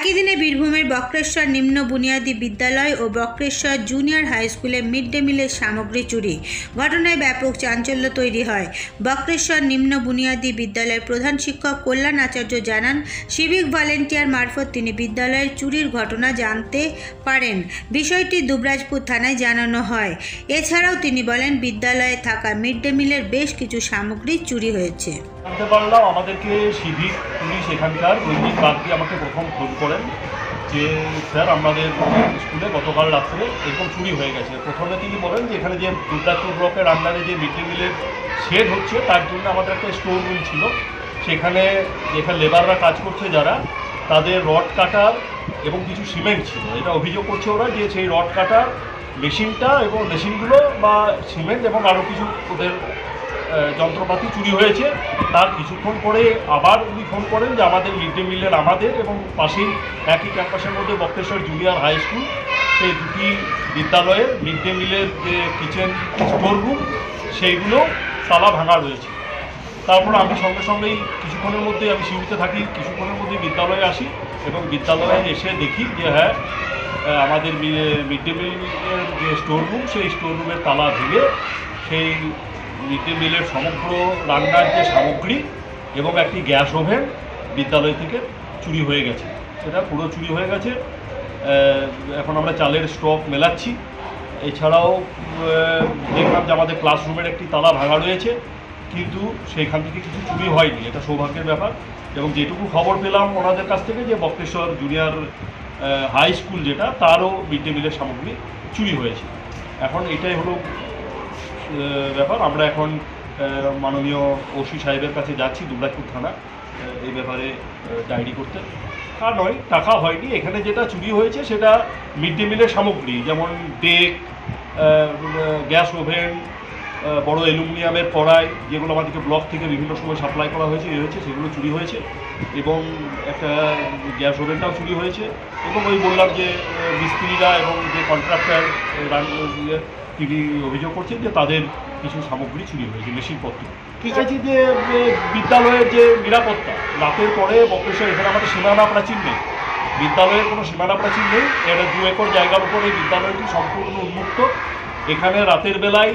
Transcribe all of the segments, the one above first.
একই দিনে বীরভূমের বক্রেশ্বর নিম্ন বুনিয়াদী বিদ্যালয় ও বক্রেশ্বর জুনিয়র হাই স্কুলে মিড ডে মিলের সামগ্রী চুরি। ঘটনায় ব্যাপক চাঞ্চল্য তৈরি হয়। বক্রেশ্বর নিম্ন বুনিয়াদী বিদ্যালয়ের প্রধান শিক্ষক কল্যাণ আচার্য জানান, সিভিক ভলেন্টিয়ার মারফত তিনি বিদ্যালয়ের চুরির ঘটনা জানতে পারেন। বিষয়টি দুবরাজপুর থানায় জানানো হয়। এছাড়াও তিনি বলেন, বিদ্যালয়ে থাকা মিড ডে মিলের বেশ কিছু সামগ্রী চুরি হয়েছে। জানতে পারলাম আমাদেরকে সিভিক, পুলিশ এখানকার, দৈনিক বাগদি আমাকে প্রথম ফোন করেন যে, স্যার, আমাদের স্কুলে গতকাল রাত্রে এরকম চুরি হয়ে গেছে। প্রথমে তিনি বলেন যে, এখানে যে দুর্গাপুর ব্লকের আন্ডারে যে মিড ডে মিলের শেড হচ্ছে, তার জন্য আমাদের একটা স্টোর রুম ছিল। সেখানে যেখানে লেবাররা কাজ করছে যারা, তাদের রড কাটার এবং কিছু সিমেন্ট ছিল। এটা অভিযোগ করছে ওরা যে, সেই রড কাটার মেশিনটা এবং মেশিনগুলো বা সিমেন্ট এবং আরও কিছু ওদের যন্ত্রপাতি চুরি হয়েছে। তার কিছুক্ষণ পরে আবার উনি ফোন করেন যে আমাদের মিড ডে মিলের আমাদের এবং পাশেই একই ক্যাম্পাসের মধ্যে বক্রেশ্বর জুনিয়র হাই স্কুল। সেই দুটি বিদ্যালয়ের মিড ডে মিলের যে কিচেন স্টোর রুম, সেইগুলো তালা ভাঙা রয়েছে। তারপর আমি সঙ্গে সঙ্গেই কিছুক্ষণের মধ্যে আমি শিউরিতে থাকি, কিছুক্ষণের মধ্যে বিদ্যালয়ে আসি এবং বিদ্যালয়ে এসে দেখি যে হ্যাঁ আমাদের মিড ডে মিলের যে স্টোর রুম, সেই স্টোর রুমের তালা ভেঙে সেই মিড ডে মিলের সমগ্র রান্নার যে সামগ্রী এবং একটি গ্যাস ওভেন বিদ্যালয় থেকে চুরি হয়ে গেছে। সেটা পুরো চুরি হয়ে গেছে। এখন আমরা চালের স্টক মেলাচ্ছি। এছাড়াও দেখলাম যে আমাদের ক্লাসরুমের একটি তালা ভাঙা রয়েছে, কিন্তু সেইখান থেকে কিছু চুরি হয়নি। এটা সৌভাগ্যের ব্যাপার। এবং যেটুকু খবর পেলাম ওনাদের কাছ থেকে যে বক্রেশ্বর জুনিয়র হাই স্কুল যেটা, তারও মিড ডে মিলের সামগ্রী চুরি হয়েছে। এখন এটাই হলো ব্যাপার। আমরা এখন মাননীয় ওসি সাহেবের কাছে যাচ্ছি, দুবরাজপুর থানা এই ব্যাপারে ডায়েরি করতে। তা নয়, টাকা হয়নি। এখানে যেটা চুরি হয়েছে, সেটা মিড ডে মিলের সামগ্রী, যেমন ডেক গ্যাস ওভেন বড় অ্যালুমিনিয়ামের কড়াই, যেগুলো আমাদেরকে ব্লক থেকে বিভিন্ন সময় সাপ্লাই করা হয়েছে, এ হয়েছে, সেগুলো চুরি হয়েছে। এবং একটা গ্যাস ওভেনটাও চুরি হয়েছে এবং ওই বললাম যে মিস্ত্রিরা এবং যে কন্ট্রাক্টর তিনি অভিযোগ করছেন যে তাদের কিছু সামগ্রী চুরি হয়েছে মেশিনপত্র। ঠিক আছে যে বিদ্যালয়ের যে নিরাপত্তা রাতের পরে বক্রেশ্বর এখানে আমাদের সীমানা প্রাচীর নেই। বিদ্যালয়ের কোনো সীমানা প্রাচীর নেই এটা দু একর জায়গার উপরে এই বিদ্যালয়টি সম্পূর্ণ উন্মুক্ত। এখানে রাতের বেলায়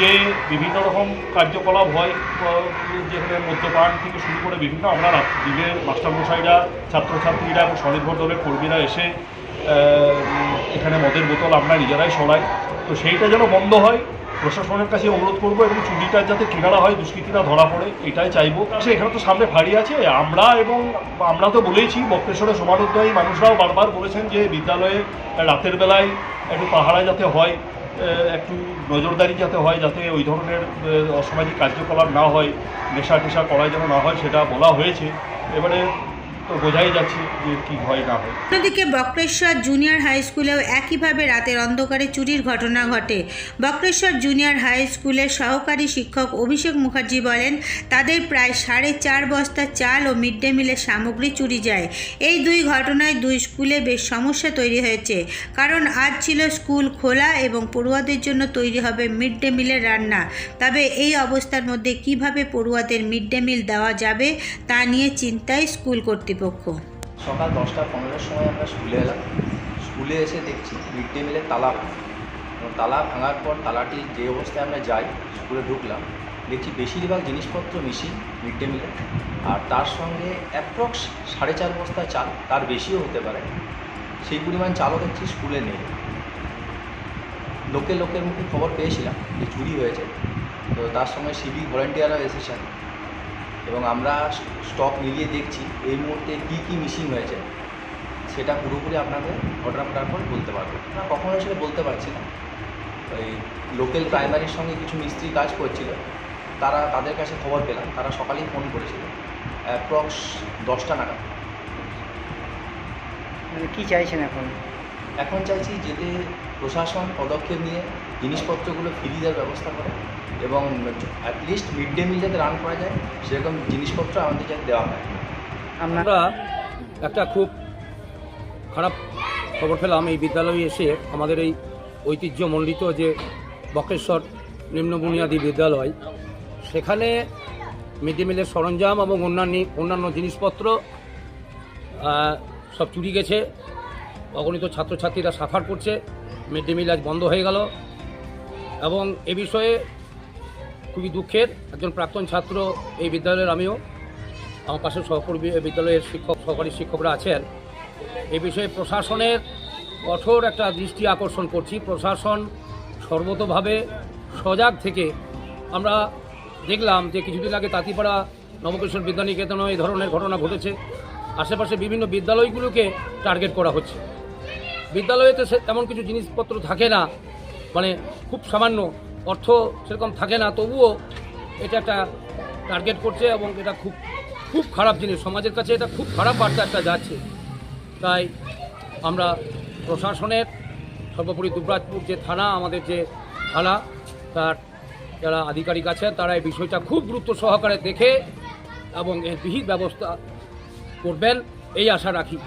যে বিভিন্ন রকম কার্যকলাপ হয় যেখানে মদ্যপান থেকে শুরু করে বিভিন্ন আমরা দিনে মাস্টারমশাইরা, ছাত্রছাত্রীরা এবং স্বনির্ভর দলের কর্মীরা এসে এখানে মদের বোতল আমরা নিজেরাই সরাই। তো সেইটা যেন বন্ধ হয়, প্রশাসনের কাছে অনুরোধ করব এবং চুরিটা যাতে কিনারা হয়, দুষ্কৃতীরা ধরা পড়ে, এটাই চাইব। এখানে তো সামনে ভারী আছে, আমরা এবং আমরা তো বলেইছি, বক্রেশ্বরের সমানোদ্যয়ী মানুষরাও বারবার বলেছেন যে বিদ্যালয়ে রাতের বেলায় একটু পাহারা যাতে হয়। একটু নজরদারি যাতে হয়, যাতে ওই ধরনের অসামাজিক কার্যকলাপ না হয় নেশা টেশা করা যেন না হয়, সেটা বলা হয়েছে। এবারে অন্যদিকে বক্রেশ্বর জুনিয়র হাই স্কুলেও একইভাবে রাতের অন্ধকারে চুরির ঘটনা ঘটে। বক্রেশ্বর জুনিয়র হাই স্কুলের সহকারী শিক্ষক অভিষেক মুখার্জি বলেন, তাদের প্রায় সাড়ে চার বস্তা চাল ও মিড ডে মিলের সামগ্রী চুরি যায়। এই দুই ঘটনায় দুই স্কুলে বেশ সমস্যা তৈরি হয়েছে। কারণ আজ ছিল স্কুল খোলা এবং পড়ুয়াদের জন্য তৈরি হবে মিড ডে মিলের রান্না। তবে এই অবস্থার মধ্যে কীভাবে পড়ুয়াদের মিড ডে মিল দেওয়া যাবে তা নিয়ে চিন্তায় স্কুল কর্তৃপক্ষ। সকাল দশটা পনেরোর সময় আমরা স্কুলে এলাম। স্কুলে এসে দেখছি মিড ডে মিলের তালা। তালা ভাঙার পর তালাটি যে অবস্থায় আমরা যাই, স্কুলে ঢুকলাম, দেখছি বেশিরভাগ জিনিসপত্র মিশিং মিড ডে মিলে। আর তার সঙ্গে অ্যাপ্রক্স সাড়ে চার বস্তা চাল, তার বেশিও হতে পারে। সেই পরিমাণ চালও দেখছি স্কুলে নেই। লোকে লোকের মুখে খবর পেয়েছিলাম যে চুরি হয়েছে। তো তার সঙ্গে সিভিক ভলেন্টিয়াররা এসেছেন। এবং আমরা স্টক মিলিয়ে দেখছি এই মুহূর্তে কী কী মিসিং হয়েছে, সেটা পুরোপুরি আপনাদের ঘটনা ঘটার পর বলতে পারব। আমরা কখনো সেটা বলতে পারছি না। ওই লোকাল প্রাইমারির সঙ্গে কিছু মিস্ত্রি কাজ করছিল, তারা তাদের কাছে খবর পেলাম, তারা সকালেই ফোন করেছিল। অ্যাপ্রক্স দশটা নাগাদ। মানে কি চাইছেন এখন? এখন চাইছি যেতে প্রশাসন পদক্ষেপ নিয়ে জিনিসপত্রগুলো ফিরিয়ে দেওয়ার ব্যবস্থা করে এবং অ্যাটলিস্ট মিড ডে মিল যাতে রান করা যায়, সেরকম জিনিসপত্র আমাদের যাতে দেওয়া হয়। আমরা একটা খুব খারাপ খবর পেলাম, এই বিদ্যালয়ে এসে আমাদের এই ঐতিহ্যমণ্ডিত যে বক্রেশ্বর নিম্ন বুনিয়াদী বিদ্যালয়, সেখানে মিড ডে মিলের সরঞ্জাম এবং অন্যান্য অন্যান্য জিনিসপত্র সব চুরি গেছে। অগণিত ছাত্রছাত্রীরা সাফার করছে। মিড ডে মিল আজ বন্ধ হয়ে গেল। এবং এ বিষয়ে খুবই দুঃখের, একজন প্রাক্তন ছাত্র এই বিদ্যালয়ের আমিও, আমার পাশে সহকর্মী বিদ্যালয়ের শিক্ষক, সহকারী শিক্ষকরা আছেন। এ বিষয়ে প্রশাসনের কঠোর একটা দৃষ্টি আকর্ষণ করছি। প্রশাসন সর্বতভাবে সজাগ থেকে আমরা দেখলাম যে কিছুদিন আগে তাঁতিপাড়া নবকিশোর বিদ্যানিকেতনে এই ধরনের ঘটনা ঘটেছে। আশেপাশে বিভিন্ন বিদ্যালয়গুলোকে টার্গেট করা হচ্ছে। বিদ্যালয়েতে সে তেমন কিছু জিনিসপত্র থাকে না। মানে খুব সামান্য অর্থ সেরকম থাকে না। তবুও এটা একটা টার্গেট করছে এবং এটা খুব খুব খারাপ জিনিস। সমাজের কাছে এটা খুব খারাপ বার্তা একটা যাচ্ছে। তাই আমরা প্রশাসনের সর্বোপরি দুবরাজপুর যে থানা, আমাদের যে থানা, তার যারা আধিকারিক আছেন, তারা এই বিষয়টা খুব গুরুত্ব সহকারে দেখে এবং এর বিহিত ব্যবস্থা করবেন, এই আশা রাখি।